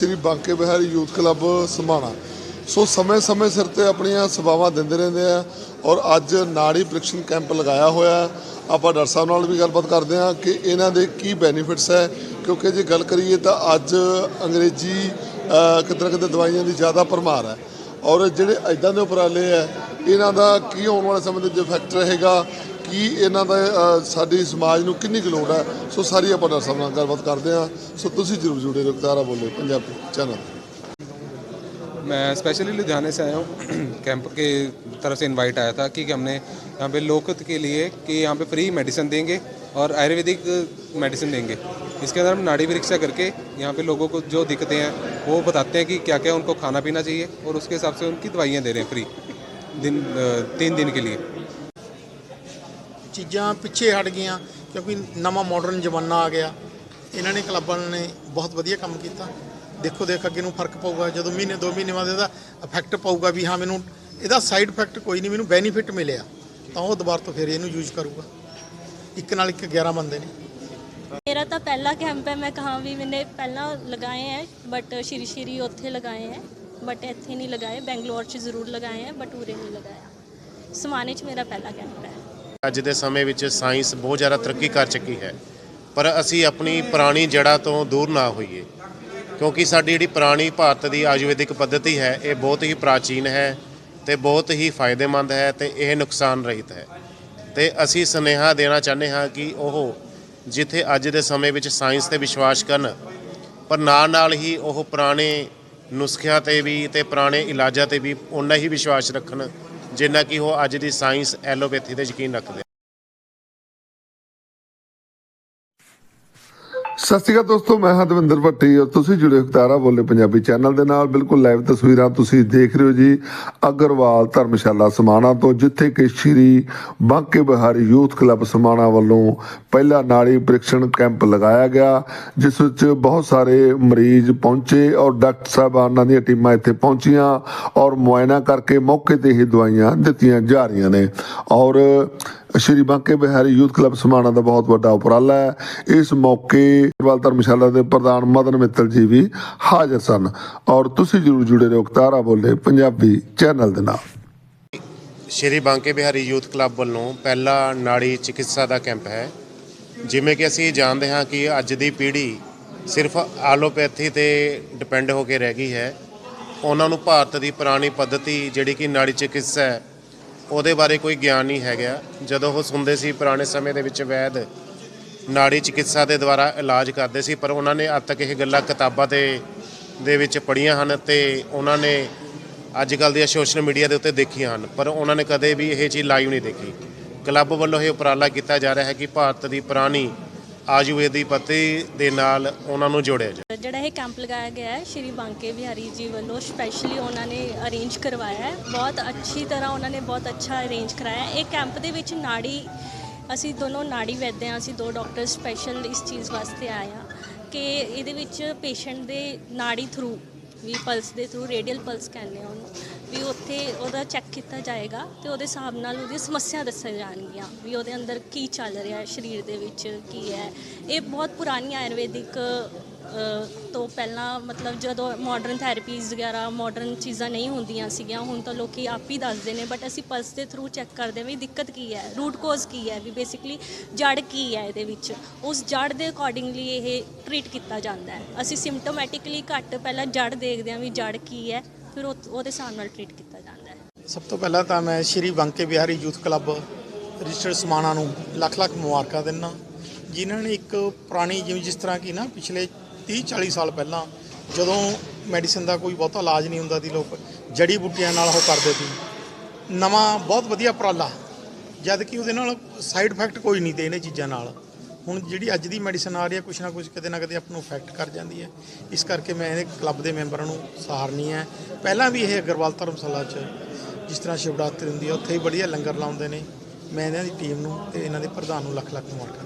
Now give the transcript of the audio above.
ਸ੍ਰੀ Banke Bihari youth club Samana ਸੋ ਸਮੇਂ-ਸਮੇਂ ਸਿਰ ਤੇ ਆਪਣੀਆਂ ਸੇਵਾਵਾਂ ਦਿੰਦੇ ਰਹਿੰਦੇ ਆ ਔਰ ਅੱਜ ਨਾੜੀ ਪ੍ਰੀਖਣ ਕੈਂਪ ਲਗਾਇਆ ਹੋਇਆ। ਆਪਾਂ ਡਾਕਟਰ ਸਾਹਿਬ ਨਾਲ ਵੀ ਗੱਲਬਾਤ ਕਰਦੇ ਹਾਂ ਕਿ ਇਹਨਾਂ ਦੇ ਕੀ ਬੈਨੀਫਿਟਸ ਹੈ। ਕਿਉਂਕਿ ਜੇ ਗੱਲ ਕਰੀਏ ਤਾਂ ਅੱਜ ਅੰਗਰੇਜ਼ੀ ਕਿਤੇ ਨਾ ਕਿਤੇ ਦਵਾਈਆਂ ਦੀ ਜ਼ਿਆਦਾ ਭਰਮਾਰ ਹੈ। ਔਰ ਜਿਹੜੇ ਐਦਾਂ ਦੇ ਉਪਰਾਲੇ ਆ ਇਹਨਾਂ ਦਾ ਕੀ ਆਉਣ ਵਾਲੇ ਸਮੇਂ ਦੇ ਵਿੱਚ ਇਫੈਕਟ ਰਹੇਗਾ? ਕੀ ਇਹਨਾਂ ਦਾ ਅ, ਸਾਡੀ ਸਮਾਜ ਨੂੰ ਕਿੰਨੀ ਕੁ ਲੋੜ ਹੈ ਸੋ ਸਾਰੀ ਆਪਾਂ ਡਾਕਟਰ ਸਾਹਿਬ ਨਾਲ ਗੱਲਬਾਤ ਕਰਦੇ ਹਾਂ ਸੋ ਤੁਸੀਂ ਜਰੂਰ ਜੁੜੇ ਰਹੋ ਤਾਰਾ ਬੋਲੇ ਪੰਜਾਬੀ ਚੈਨਲ मैं स्पेशली लुधियाने से आया हूँ कैंप के तरफ से इनवाइट आया था कि हमने यहाँ पे लोकत के लिए कि यहाँ पे फ्री मेडिसिन देंगे और आयुर्वेदिक मेडिसिन देंगे इसके अंदर हम नाड़ी परीक्षा करके यहाँ पे लोगों को जो दिक्कतें हैं वो बताते हैं कि क्या क्या उनको खाना पीना चाहिए और उसके हिसाब से उनकी दवाइयाँ दे रहे हैं फ्री दिन अ, तीन दिन के लिए ਚੀਜ਼ਾਂ ਪਿੱਛੇ ਹਟ ਗਈਆਂ ਕਿਉਂਕਿ ਨਵਾਂ ਮਾਡਰਨ ਜ਼ਮਾਨਾ ਆ ਗਿਆ। ਇਹਨਾਂ ਨੇ ਕਲੱਬਾਂ ਨੇ ਬਹੁਤ ਵਧੀਆ ਕੰਮ ਕੀਤਾ। ਦੇਖੋ, ਦੇਖ ਅੱਗੇ ਨੂੰ ਫ਼ਰਕ ਪਊਗਾ। ਜਦੋਂ ਮਹੀਨੇ, ਦੋ ਮਹੀਨੇ ਬਾਅਦ ਇਹਦਾ ਇਫੈਕਟ ਪਊਗਾ ਵੀ ਹਾਂ, ਮੈਨੂੰ ਇਹਦਾ ਸਾਈਡ ਇਫੈਕਟ ਕੋਈ ਨਹੀਂ, ਮੈਨੂੰ ਬੈਨੀਫਿਟ ਮਿਲਿਆ। ਤਾਂ ਉਹ ਦੁਬਾਰਾ ਤੋਂ ਫਿਰ ਇਹਨੂੰ ਯੂਜ਼ ਕਰੂਗਾ। ਇੱਕ ਨਾਲ ਇੱਕ 11 ਬੰਦੇ ਨੇ। ਮੇਰਾ ਤਾਂ ਪਹਿਲਾ ਕੈਂਪ ਹੈ। ਮੈਂ ਕਹਾਂ ਵੀ ਮੈਨੇ ਪਹਿਲਾਂ ਲਗਾਏ ਹੈ ਬਟ ਸ਼੍ਰੀ ਸ਼੍ਰੀ ਉੱਥੇ ਲਗਾਏ ਹੈ। ਬਟ ਇੱਥੇ ਨਹੀਂ ਲਗਾਏ। ਬੈਂਗਲੌਰ 'ਚ ਜ਼ਰੂਰ ਲਗਾਏ ਹੈ ਬਟ ਉਰੇ ਨਹੀਂ ਲਗਾਇਆ। ਸਮਾਨੇ 'ਚ ਮੇਰਾ ਪਹਿਲਾ ਕੈਂਪ ਹੈ। ਅੱਜ ਦੇ ਸਮੇਂ ਵਿੱਚ ਸਾਇੰਸ ਬਹੁਤ ਜ਼ਿਆਦਾ ਤਰੱਕੀ ਕਰ ਚੁੱਕੀ ਹੈ। ਪਰ ਅਸੀਂ ਆਪਣੀ ਪੁਰਾਣੀ ਜੜ੍ਹਾਂ ਤੋਂ ਦੂਰ ਨਾ ਹੋਈਏ, ਕਿਉਂਕਿ ਸਾਡੀ ਜਿਹੜੀ ਪੁਰਾਣੀ ਭਾਰਤ ਦੀ ਆਯੁਰਵੈਦਿਕ ਪੱਧਤੀ ਹੈ, ਇਹ ਬਹੁਤ ਹੀ ਪ੍ਰਾਚੀਨ ਹੈ ਤੇ ਬਹੁਤ ਹੀ ਫਾਇਦੇਮੰਦ ਹੈ ਤੇ ਇਹ ਨੁਕਸਾਨ ਰਹਿਤ ਹੈ। ਤੇ ਅਸੀਂ ਸੁਨੇਹਾ ਦੇਣਾ ਚਾਹੁੰਦੇ ਹਾਂ ਕਿ ਉਹ ਜਿੱਥੇ ਅੱਜ ਦੇ ਸਮੇਂ ਵਿੱਚ ਸਾਇੰਸ ਤੇ ਵਿਸ਼ਵਾਸ ਕਰਨ, ਪਰ ਨਾਲ ਨਾਲ ਹੀ ਉਹ ਪੁਰਾਣੇ ਨੁਸਖਿਆਂ ਤੇ ਵੀ ਤੇ ਪੁਰਾਣੇ ਇਲਾਜਾਂ ਤੇ ਵੀ ਉਨਾ ਹੀ ਵਿਸ਼ਵਾਸ ਰੱਖਣ ਜਿੰਨਾ ਕਿ ਉਹ ਅੱਜ ਦੀ ਸਾਇੰਸ ਐਲੋਪੈਥੀ ਤੇ ਯਕੀਨ ਰੱਖਦੇ ਸਤਿ ਸ਼੍ਰੀ ਅਕਾਲ ਦੋਸਤੋ, ਮੈਂ ਹਾਂ ਦਵਿੰਦਰ ਭੱਟੀ ਔਰ ਤੁਸੀਂ ਜੁੜੇ ਹੋ ਤਾਰਾ ਬੋਲੇ ਪੰਜਾਬੀ ਚੈਨਲ ਦੇ ਨਾਲ। ਬਿਲਕੁਲ ਲਾਈਵ ਤਸਵੀਰਾਂ ਤੁਸੀਂ ਦੇਖ ਰਹੇ ਹੋ ਜੀ ਅਗਰਵਾਲ ਧਰਮਸ਼ਾਲਾ ਸਮਾਣਾ ਤੋਂ, ਜਿੱਥੇ ਕਿ ਸ਼੍ਰੀ ਬਾਂਕੇ ਬਿਹਾਰੀ ਯੂਥ ਕਲੱਬ ਸਮਾਣਾ ਵੱਲੋਂ ਪਹਿਲਾ ਨਾੜੀ ਪ੍ਰੀਖਣ ਕੈਂਪ ਲਗਾਇਆ ਗਿਆ, ਜਿਸ ਵਿੱਚ ਬਹੁਤ ਸਾਰੇ ਮਰੀਜ਼ ਪਹੁੰਚੇ ਔਰ ਡਾਕਟਰ ਸਾਹਿਬਾਨਾਂ ਦੀਆਂ ਟੀਮਾਂ ਇੱਥੇ ਪਹੁੰਚੀਆਂ ਔਰ ਮੁਆਇਨਾ ਕਰਕੇ ਮੌਕੇ ਤੇ ਹੀ ਦਵਾਈਆਂ ਦਿੱਤੀਆਂ ਜਾ ਰਹੀਆਂ ਨੇ। ਔਰ ਸ਼੍ਰੀ ਬਾਂਕੇ ਬਿਹਾਰੀ ਯੂਥ ਕਲੱਬ ਸਮਾਣਾ ਦਾ ਬਹੁਤ ਵੱਡਾ ਉਪਰਾਲਾ ਹੈ। ਇਸ ਮੌਕੇ ਅਗਰਵਾਲ ਧਰਮਸ਼ਾਲਾ ਦੇ ਪ੍ਰਧਾਨ ਮਦਨ ਮਿੱਤਲ ਜੀ ਵੀ ਹਾਜ਼ਰ ਸਨ। ਔਰ ਤੁਸੀਂ ਜਰੂਰ ਜੁੜੇ ਰਹੋ ਤਾਰਾ ਬੋਲੇ ਪੰਜਾਬੀ ਚੈਨਲ ਦੇ ਨਾਲ। ਸ਼੍ਰੀ ਬਾਂਕੇ ਬਿਹਾਰੀ ਯੂਥ ਕਲੱਬ ਵੱਲੋਂ ਪਹਿਲਾ ਨਾੜੀ ਚਿਕਿਤਸਾ ਦਾ ਕੈਂਪ ਹੈ। ਜਿਵੇਂ ਕਿ ਅਸੀਂ ਜਾਣਦੇ ਹਾਂ ਕਿ ਅੱਜ ਦੀ ਪੀੜ੍ਹੀ ਸਿਰਫ ਐਲੋਪੈਥੀ ਤੇ ਡਿਪੈਂਡ ਹੋ ਕੇ ਰਹਿ ਗਈ ਹੈ। ਉਹਨਾਂ ਨੂੰ ਭਾਰਤ ਦੀ ਪੁਰਾਣੀ ਪੱਧਤੀ ਜਿਹੜੀ ਕਿ ਨਾੜੀ ਚਿਕਿਤਸਾ ਹੈ ਉਹਦੇ ਬਾਰੇ ਕੋਈ ਗਿਆਨ ਨਹੀਂ ਹੈਗਾ। ਜਦੋਂ ਉਹ ਸੁਣਦੇ ਸੀ ਪੁਰਾਣੇ ਸਮੇਂ ਦੇ ਵਿੱਚ ਵੈਦ ਨਾੜੀ ਚਿਕਿਤਸਾ ਦੇ ਦੁਆਰਾ ਇਲਾਜ ਕਰਦੇ ਸੀ, ਪਰ ਉਹਨਾਂ ਨੇ ਅੱਜ ਤੱਕ ਇਹ ਗੱਲਾਂ ਕਿਤਾਬਾਂ ਤੇ ਦੇ ਵਿੱਚ ਪੜ੍ਹੀਆਂ ਹਨ ਤੇ ਉਹਨਾਂ ਨੇ ਅੱਜ ਕੱਲ੍ਹ ਦੀਆਂ ਸੋਸ਼ਲ ਮੀਡੀਆ ਦੇ ਉੱਤੇ ਦੇਖੀਆਂ ਹਨ, ਪਰ ਉਹਨਾਂ ਨੇ ਕਦੇ ਵੀ ਇਹ ਚੀਜ਼ ਲਾਈਵ ਨਹੀਂ ਦੇਖੀ। ਕਲੱਬ ਵੱਲੋਂ ਇਹ ਉਪਰਾਲਾ ਕੀਤਾ ਜਾ ਰਿਹਾ ਹੈ ਕਿ ਭਾਰਤ ਦੀ ਪੁਰਾਣੀ ਆਯੁਰਵੇਦੀ ਪੱਤੀ ਦੇ ਨਾਲ ਉਹਨਾਂ ਨੂੰ ਜੋੜਿਆ ਜਾਵੇ। ਜਿਹੜਾ ਇਹ ਕੈਂਪ ਲਗਾਇਆ ਗਿਆ ਹੈ, ਸ਼੍ਰੀ ਬਾਂਕੇ ਬਿਹਾਰੀ ਜੀ ਵੱਲੋਂ ਸਪੈਸ਼ਲੀ ਉਹਨਾਂ ਨੇ ਅਰੇਂਜ ਕਰਵਾਇਆ ਹੈ। ਬਹੁਤ ਅੱਛੀ ਤਰ੍ਹਾਂ ਉਹਨਾਂ ਨੇ ਬਹੁਤ ਅੱਛਾ ਅਰੇਂਜ ਕਰਾਇਆ ਹੈ। ਇਹ ਕੈਂਪ ਦੇ ਵਿੱਚ ਨਾੜੀ, ਅਸੀਂ ਦੋਨੋਂ ਨਾੜੀ ਵੈਦ ਹਾਂ, ਅਸੀਂ ਦੋ ਡਾਕਟਰ ਸਪੈਸ਼ਲ ਇਸ ਚੀਜ਼ ਵਾਸਤੇ ਆਏ ਹਾਂ ਕਿ ਇਹਦੇ ਵਿੱਚ ਪੇਸ਼ੈਂਟ ਦੇ ਨਾੜੀ ਥਰੂ ਵੀ ਪਲਸ ਦੇ ਥਰੂ ਰੇਡੀਅਲ ਪਲਸ ਕਹਿੰਦੇ ਆ ਉਹਨੂੰ। ਵੀ ਉੱਥੇ ਉਹਦਾ ਚੈੱਕ ਕੀਤਾ ਜਾਏਗਾ ਤੇ ਉਹਦੇ ਹਿਸਾਬ ਨਾਲ ਉਹਦੀ ਸਮੱਸਿਆ ਦੱਸੀਆਂ ਜਾਣਗੀਆਂ ਵੀ ਉਹਦੇ ਅੰਦਰ ਕੀ ਚੱਲ ਰਿਹਾ ਹੈ, ਸਰੀਰ ਦੇ ਵਿੱਚ ਕੀ ਹੈ। ਇਹ ਬਹੁਤ ਪੁਰਾਣੀ ਆਯੁਰਵੈਦਿਕ ਤੋਂ ਪਹਿਲਾਂ ਮਤਲਬ ਜਦੋਂ ਮਾਡਰਨ ਥੈਰੇਪੀਜ਼ ਵਗੈਰਾ ਮਾਡਰਨ ਚੀਜ਼ਾਂ ਨਹੀਂ ਹੁੰਦੀਆਂ ਸੀਗੀਆਂ, ਹੁਣ ਤਾਂ ਲੋਕੀ ਆਪ ਹੀ ਦੱਸਦੇ ਨੇ ਬਟ ਅਸੀਂ ਪਲਸ ਦੇ ਥਰੂ ਚੈੱਕ ਕਰਦੇ ਹਾਂ ਵੀ ਦਿੱਕਤ ਕੀ ਹੈ ਰੂਟ ਕੋਜ਼ ਕੀ ਹੈ, ਵੀ ਬੇਸਿਕਲੀ ਜੜ ਕੀ ਹੈ ਇਹਦੇ ਵਿੱਚ। ਉਸ ਜੜ ਦੇ ਅਕੋਰਡਿੰਗਲੀ ਇਹ ਟ੍ਰੀਟ ਕੀਤਾ ਜਾਂਦਾ ਹੈ। ਅਸੀਂ ਸਿੰਪਟੋਮੈਟਿਕਲੀ ਘੱਟ ਪਹਿਲਾਂ ਜੜ ਦੇਖਦੇ ਹਾਂ ਵੀ ਜੜ ਕੀ ਹੈ ਫਿਰ ਉਹ- ਉਹਦੇ ਹਿਸਾਬ ਨਾਲ ਟ੍ਰੀਟ ਕੀਤਾ ਜਾਂਦਾ ਹੈ। ਸਭ ਤੋਂ ਪਹਿਲਾਂ ਤਾਂ ਮੈਂ Shri Banke Bihari youth club registered Samana ਨੂੰ ਲੱਖ ਲੱਖ ਮੁਬਾਰਕਾਂ ਦਿੰਦਾ। ਜਿਨ੍ਹਾਂ ਨੇ ਇੱਕ ਪੁਰਾਣੀ ਜਿਵੇਂ ਜਿਸ ਤਰ੍ਹਾਂ ਕਿ ਨਾ ਪਿਛਲੇ 30 40 ਸਾਲ ਪਹਿਲਾਂ ਜਦੋਂ ਮੈਡੀਸਨ ਦਾ ਕੋਈ ਬਹੁਤਾ ਇਲਾਜ ਨਹੀਂ ਹੁੰਦਾ ਸੀ, ਲੋਕ ਜੜੀ ਬੂਟੀਆਂ ਨਾਲ ਉਹ ਕਰਦੇ ਸੀ। ਨਵਾਂ ਬਹੁਤ ਵਧੀਆ ਉਪਰਾਲਾ, ਜਦ ਕਿ ਉਹਦੇ ਨਾਲ ਸਾਈਡ ਇਫੈਕਟ ਕੋਈ ਨਹੀਂ ਤੇ ਇਹਨਾਂ ਚੀਜ਼ਾਂ ਨਾਲ। ਹੁਣ ਜਿਹੜੀ ਅੱਜ ਦੀ ਮੈਡੀਸਨ ਆ ਰਹੀ ਹੈ, ਕੁਛ ਨਾ ਕੁਛ ਕਿਤੇ ਨਾ ਕਿਤੇ ਆਪ ਨੂੰ ਇਫੈਕਟ ਕਰ ਜਾਂਦੀ ਹੈ। ਇਸ ਕਰਕੇ ਮੈਂ ਇਹ ਕਲੱਬ ਦੇ ਮੈਂਬਰਾਂ ਨੂੰ ਸਹਾਰਨੀ ਹੈ। ਪਹਿਲਾਂ ਵੀ ਇਹ ਅਗਰਵਾਲ ਧਰਮਸ਼ਾਲਾ 'ਚ ਜਿਸ ਤਰ੍ਹਾਂ ਸ਼ਿਵਰਾਤਰੀ ਹੁੰਦੀ ਹੈ, ਉੱਥੇ ਹੀ ਵਧੀਆ ਲੰਗਰ ਲਾਉਂਦੇ ਨੇ। ਮੈਂ ਇਹਨਾਂ ਦੀ ਟੀਮ ਨੂੰ ਤੇ ਇਹਨਾਂ ਦੇ ਪ੍ਰਧਾਨ ਨੂੰ ਲੱਖ ਲੱਖ ਮੁਬਾਰਕਾਂ